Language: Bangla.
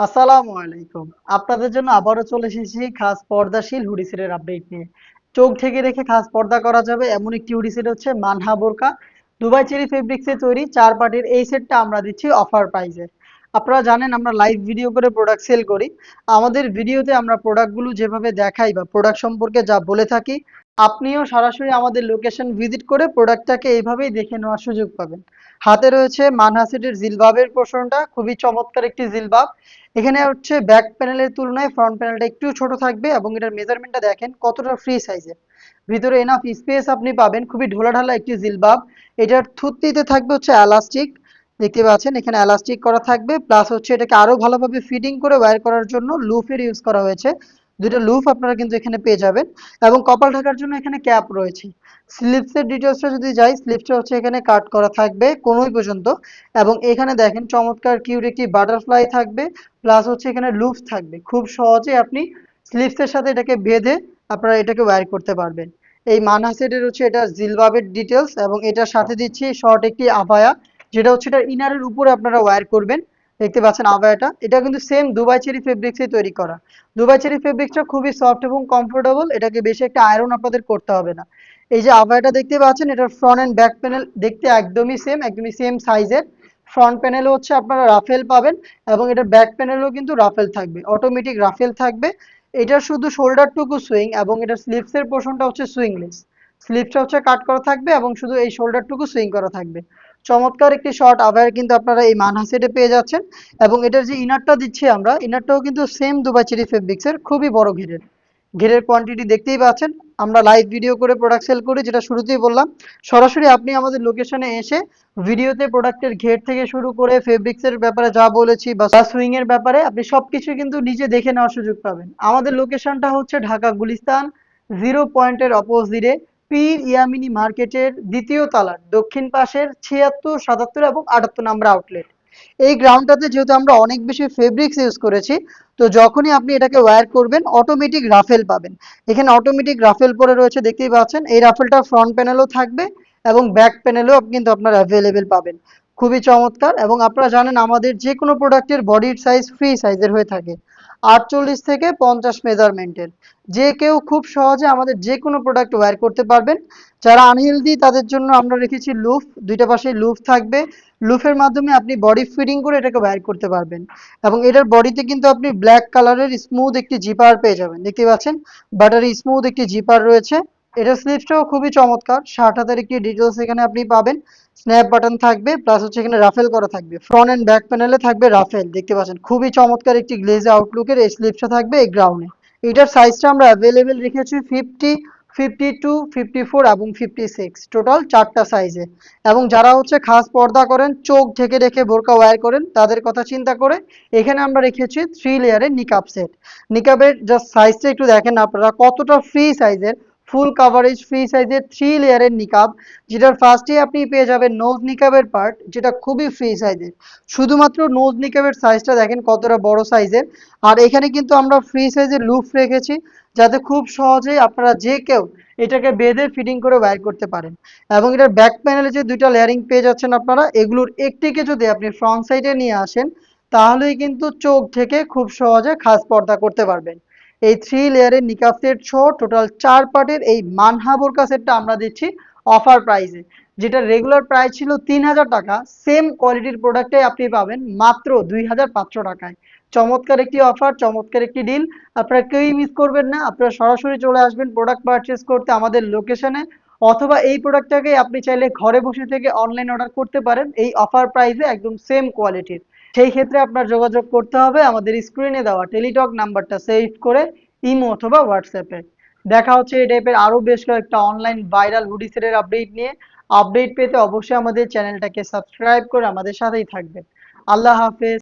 আসসালামু আলাইকুম। আপনাদের জন্য আবারও চলে এসেছি খাস পর্দাশীল হুডি আপডেট নিয়ে। চোখ ঢেকে রেখে খাস পর্দা করা যাবে এমন একটি হুডি সেট হচ্ছে মানহা বোরকা। দুবাই চেরি ফেব্রিক্সে তৈরি, চার পার্টির এই সেটটা আমরা দিচ্ছি অফার প্রাইসে আপনারা জানেন আমরা লাইভ ভিডিও করে প্রোডাক্ট সেল করি। আমাদের ভিডিওতে আমরা প্রোডাক্টগুলো যেভাবে দেখাই বা প্রোডাক্ট সম্পর্কে যা বলে থাকি আপনিও সরাসরি আমাদের লোকেশন ভিজিট করে প্রোডাক্টটাকে এইভাবেই দেখে নেওয়ার সুযোগ পাবেন। হাতে রয়েছে মানহা সেটের জিলবাবের পোষণটা, খুবই চমৎকার একটি জিলবাব। এখানে হচ্ছে ব্যাক প্যানেলের তুলনায় ফ্রন্ট প্যানেলটা একটু ছোট থাকবে এবং এটার মেজারমেন্টটা দেখেন কতটা ফ্রি সাইজের ভিতরে এনাফ স্পেস আপনি পাবেন, খুবই ঢোলাঢালা একটি জিলবাব। এটার থুতনিতে থাকবে হচ্ছে এলাস্টিক দেখতে পাচ্ছেন? এখানে এলাস্টিক করা থাকবে প্লাস হচ্ছে এটাকে আরও ভালোভাবে ফিটিং করে ওয়্যার করার জন্য লুফের ইউজ করা হয়েছে। দুটো লুফ আপনারা কিন্তু এখানে পেয়ে যাবেন। এবং কপাল ঢাকার জন্য এখানে ক্যাপ রয়েছে। স্লিপসের ডিটেলসটা যদি যাই স্লিপসটা হচ্ছে এখানে কাট করা থাকবে কোনোই পর্যন্ত। এবং এখানে দেখেন চমৎকার কিউট একটি বাটারফ্লাই থাকবে প্লাস হচ্ছে এখানে লুফ থাকবে। খুব সহজে আপনি স্লিপসের সাথে এটাকে বেঁধে আপনারা এটাকে ওয়্যার করতে পারবেন। এই মানহা সেটের হচ্ছে এটা জিলবাবের ডিটেলস এবং এটার সাথে দিচ্ছি শর্ট একটি আভায়া, যেটা হচ্ছে এটা ইনারের উপরে আপনারা ওয়্যার করবেন। দেখতে পাচ্ছেন আভায়াটা। এটা কিন্তু সেম দুবাই চেরি ফেব্রিক্সে তৈরি করা। দুবাই চেরি ফেব্রিক্সটা খুবই সফট এবং কমফোর্টেবল এটাকে বেশি একটা আয়রন আপনাদের করতে হবে না। এই যে আভায়াটা দেখতে পাচ্ছেন, এটার ফ্রন্ট এন্ড ব্যাক প্যানেল দেখতে একদমই সেম একদমই সেম সাইজের ফ্রন্ট প্যানেলে হচ্ছে আপনারা রাফেল পাবেন এবং এটার ব্যাক প্যানেলেও কিন্তু রাফেল থাকবে অটোমেটিক রাফেল থাকবে। এটার শুধু শোল্ডারটুকু সুইং এবং এটার স্লিপসের পোর্শনটা হচ্ছে সুইংলেস স্লিপসটা হচ্ছে কাট করা থাকবে এবং শুধু এই শোল্ডারটুকু সুইং করা থাকবে। চমৎকার একটি শর্ট আভার কিন্তু আপনারা এই মানহা সেটে পেয়ে যাচ্ছেন। এবং এটার যে ইনারটা দিচ্ছি আমরা ইনারটাও কিন্তু সেম দুবাই চেরি ফেব্রিক্সের খুবই বড় ঘেরের। ঘেরের কোয়ান্টিটি দেখতেই পাচ্ছেন। আমরা লাইভ ভিডিও করে প্রোডাক্ট সেল করি, যেটা শুরুতেই বললাম। সরাসরি আপনি আমাদের লোকেশনে এসে ভিডিওতে প্রোডাক্টের ঘের থেকে শুরু করে ফেব্রিক্সের ব্যাপারে যা বলেছি বা সুইং এর ব্যাপারে, আপনি সব সবকিছু কিন্তু নিজে দেখে নেওয়ার সুযোগ পাবেন। আমাদের লোকেশনটা হচ্ছে ঢাকা, গুলিস্তান জিরো পয়েন্টের অপোজিটে পীর ইয়ামিনি মার্কেটের দ্বিতীয় তালার দক্ষিণ পাশের ছিয়াত্তর, সাতাত্তর এবং আটাত্তর নাম্বার আউটলেট এই গ্রাউন্ডটাতে যেহেতু আমরা অনেক বেশি ফেব্রিক্স ইউজ করেছি, তো যখনই আপনি এটাকে ওয়্যার করবেন অটোমেটিক রাফেল পাবেন। এখানে অটোমেটিক রাফেল পরে রয়েছে, দেখতেই পাচ্ছেন। এই রাফেলটা ফ্রন্ট প্যানেলও থাকবে এবং ব্যাক প্যানেলেও কিন্তু আপনারা অ্যাভেলেবেল পাবেন। খুবই চমৎকার এবং আপনারা জানেন আমাদের যে কোনো প্রোডাক্টের বডির সাইজ ফ্রি সাইজের হয়ে থাকে। আটচল্লিশ থেকে পঞ্চাশ মেজারমেন্টের যে কেউ খুব সহজে আমাদের যে কোনো প্রোডাক্ট ওয়্যার করতে পারবেন। যারা আনহেলদি তাদের জন্য আমরা রেখেছি লুফ দুইটা পাশে লুফ থাকবে। লুফের মাধ্যমে আপনি বডি ফিটিং করে এটাকে ওয়্যার করতে পারবেন। এবং এটার বডিতে কিন্তু আপনি ব্ল্যাক কালারের স্মুথ একটি জিপার পেয়ে যাবেন। দেখতে পাচ্ছেন? বাটারি স্মুথ একটি জিপার রয়েছে। এটার স্লিপসটাও খুবই চমৎকার। ষাট হাতের একটি ডিটেলস এখানে আপনি পাবেন। স্ন্যাপ বাটন থাকবে প্লাস হচ্ছে এখানে রাফেল করা থাকবে। ফ্রন্ট এন্ড ব্যাক প্যানেলে থাকবে রাফেল দেখতে পাচ্ছেন? খুবই চমৎকার একটি গ্লেজ আউটলুকের এই স্লিপসটা থাকবে এই গ্রাউন্ডে এটার সাইজটা আমরা অ্যাভেলেবেল রেখেছি fifty fifty two fifty four এবং ফিফটি সিক্স টোটাল চারটা সাইজে এবং যারা হচ্ছে খাস পর্দা করেন, চোখ ঢেকে রেখে বোরকা ওয়্যার করেন, তাদের কথা চিন্তা করে এখানে আমরা রেখেছি থ্রি লেয়ারের নিকাপ সেট নিকাবের জাস্ট সাইজটা একটু দেখেন আপনারা, কতটা ফ্রি সাইজের ফুল কাভারেজ ফ্রি সাইজের থ্রি লেয়ারের নিকাব যেটার ফার্স্টে আপনি পেয়ে যাবেন নোজ নিকাবের পার্ট যেটা খুবই ফ্রি সাইজের শুধুমাত্র নোজ নিকাবের সাইজটা দেখেন কতটা বড় সাইজের আর এখানে কিন্তু আমরা ফ্রি সাইজের লুফ রেখেছি, যাতে খুব সহজেই আপনারা যে কেউ এটাকে বেঁধে ফিটিং করে ওয়্যার করতে পারেন। এবং এটার ব্যাক প্যানেলে যে দুইটা লেয়ারিং পেয়ে যাচ্ছেন আপনারা, এগুলোর একটিকে যদি আপনি ফ্রন্ট সাইডে নিয়ে আসেন, তাহলেই কিন্তু চোখ থেকে খুব সহজে খাস পর্দা করতে পারবেন। এই থ্রি লেয়ারের নিকাব সেট সহ টোটাল চার পার্টের এই মানহা বোরকা সেটটা আমরা দিচ্ছি অফার প্রাইসে যেটা রেগুলার প্রাইস ছিল তিন হাজার টাকা। সেম কোয়ালিটির প্রোডাক্টে আপনি পাবেন মাত্র দুই হাজার পাঁচশো টাকায়। চমৎকার একটি অফার চমৎকার একটি ডিল আপনারা কেউই মিস করবেন না, আপনারা সরাসরি চলে আসবেন প্রোডাক্ট পারচেস করতে আমাদের লোকেশনে অথবা এই প্রোডাক্টটাকে আপনি চাইলে ঘরে বসে থেকে অনলাইন অর্ডার করতে পারেন। এই অফার প্রাইসে একদম সেম কোয়ালিটির সেই ক্ষেত্রে আপনার যোগাযোগ করতে হবে আমাদের স্ক্রিনে দেওয়া টেলিটক নাম্বারটা সেভ করে ইমো অথবা হোয়াটসঅ্যাপে দেখা হচ্ছে এই টাইপের আরও বেশ কয়েকটা অনলাইন ভাইরাল হুডি সেটের আপডেট নিয়ে। আপডেট পেতে অবশ্যই আমাদের চ্যানেলটাকে সাবস্ক্রাইব করে আমাদের সাথেই থাকবেন। আল্লাহ হাফেজ।